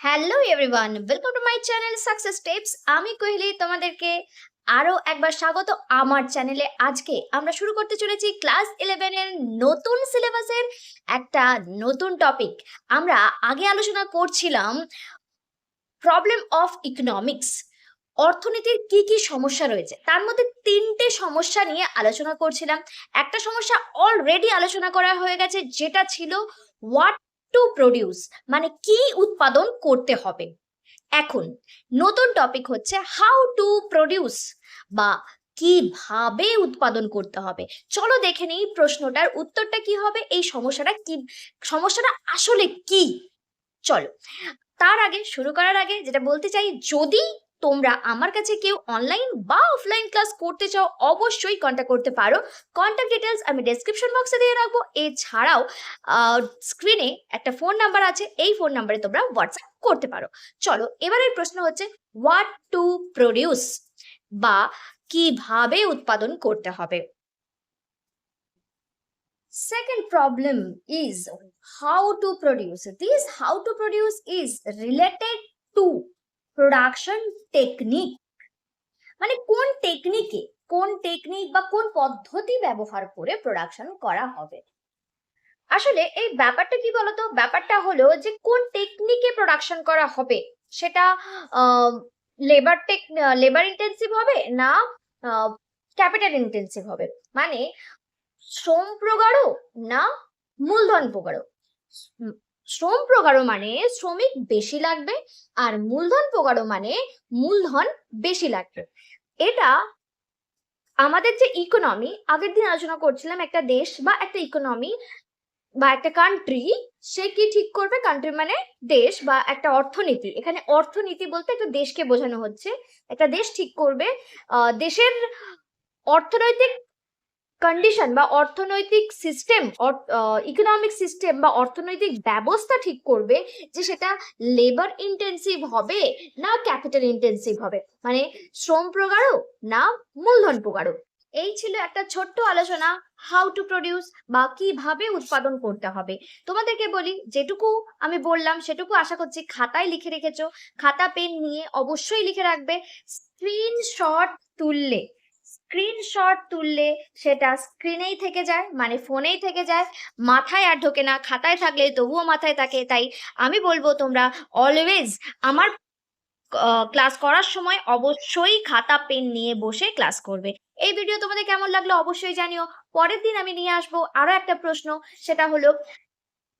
Hello everyone welcome to my channel success tips আমি কহিলি, তোমাদেরকে আরও একবার স্বাগত আমার চ্যানেলে আজকে আমরা শুরু করতে চলেছি ক্লাস ইলেভেনের নতুন সিলেবাসের একটা নতুন টপিক আমরা আগে আলোচনা করছিলাম প্রবলেম অফ ইকোনমিক্স অর্থনীতির কি কি সমস্যা রয়েছে? তার মধ্যে তিনটে সমস্যা নিয়ে আলোচনা করছিলাম। একটা সমস্যা অলরেডি আলোচনা করা হয়ে গেছে, যেটা ছিল হোয়াট টু প্রডিউস মানে কি উৎপাদন করতে হবে? এখন নতুন টপিক হচ্ছে হাউ টু প্রডিউস বা কীভাবে উৎপাদন করতে হবে। চলো দেখে নিই প্রশ্নটার উত্তরটা কি হবে, এই সমস্যাটা কি, সমস্যাটা আসলে কি? চলো, তার আগে, শুরু করার আগে যেটা বলতে চাই, যদি তোমরা আমার কাছে কেউ অনলাইন বা অফলাইন ক্লাস করতে চাও, অবশ্যই কন্ট্যাক্ট করতে পারো। কন্ট্যাক্ট ডিটেলস আমি ডেসক্রিপশন বক্সে দিয়ে রাখব। এছাড়াও স্ক্রিনে একটা ফোন নাম্বার আছে। এই ফোন নাম্বারে তোমরা হোয়াটসঅ্যাপ করতে পারো। চলো, এবারের প্রশ্ন হচ্ছে হোয়াট টু প্রডিউস বা কীভাবে উৎপাদন করতে হবে? Second problem is how to produce. This how to produce is related to production technique মানে কোন টেকনিকে কোন টেকনিক বা কোন পদ্ধতি ব্যবহার করে প্রোডাকশন করা হবে? আসলে এই ব্যাপারটা কি বলতো? ব্যাপারটা হলো যে কোন টেকনিকে প্রোডাকশন করা হবে? সেটা লেবার টেক লেবার ইন্টেন্সিভ হবে না ক্যাপিটাল ইন্টেন্সিভ হবে? মানে শ্রম প্রগাঢ় না মূলধন প্রগাঢ়? শ্রম প্রগাঢ় মানে শ্রমিক বেশি লাগবে আর মূলধন প্রগাঢ় মানে মূলধন বেশি লাগবে। এটা আমাদের যে ইকোনমি আগের দিন আলোচনা করছিলাম একটা দেশ বা একটা ইকোনমি বা একটা কান্ট্রি সে কি ঠিক করবে? কান্ট্রি মানে দেশ বা একটা অর্থনীতি। এখানে অর্থনীতি বলতে একটা দেশকে বোঝানো হচ্ছে। একটা দেশ ঠিক করবে। দেশের অর্থনৈতিক কন্ডিশন বা অর্থনৈতিক সিস্টেম ইকোনমিক সিস্টেম বা অর্থনৈতিক ব্যবস্থা ঠিক করবে যে সেটা লেবার ইন্টেন্সিভ হবে না ক্যাপিটাল ইন্টেন্সিভ হবে। মানে শ্রম প্রগাঢ় না মূলধন প্রগাঢ়। এই ছিল একটা ছোট্ট আলোচনা হাউ টু প্রডিউস বা কীভাবে উৎপাদন করতে হবে। তোমাদেরকে বলি, যেটুকু আমি বললাম সেটুকু আশা করছি খাতায় লিখে রেখেছো। খাতা, পেন নিয়ে অবশ্যই লিখে রাখবে। স্ক্রিনশট তুললে স্ক্রিনশট তুললে সেটা স্ক্রিনেই থেকে যায় মানে ফোনেই থেকে যায়, মাথায় আর ঢোকে না, খাতায় থাকলে তবুও মাথায় থাকে। তাই আমি বলব তোমরা অলওয়েজ আমার ক্লাস করার সময় অবশ্যই খাতা পেন নিয়ে বসে ক্লাস করবে। এই ভিডিও তোমাদের কেমন লাগল অবশ্যই জানিও। পরের দিন আমি নিয়ে আসব আরও একটা প্রশ্ন, সেটা হলো,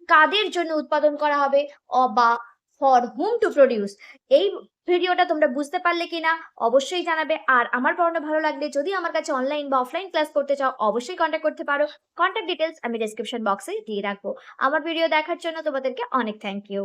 কাদের জন্য উৎপাদন করা হবে? অ- বা ফর হুম টু প্রডিউস এই ভিডিওটা তোমরা বুঝতে পারলে কিনা, অবশ্যই জানাবে। আর আমার পড়ানো ভালো লাগলে যদি আমার কাছে অনলাইন বা অফলাইন ক্লাস করতে চাও, অবশ্যই কন্ট্যাক্ট করতে পারো। কন্ট্যাক্ট ডিটেলস আমি ডেসক্রিপশন বক্সে দিয়ে রাখব। আমার ভিডিও দেখার জন্য তোমাদেরকে অনেক থ্যাংক ইউ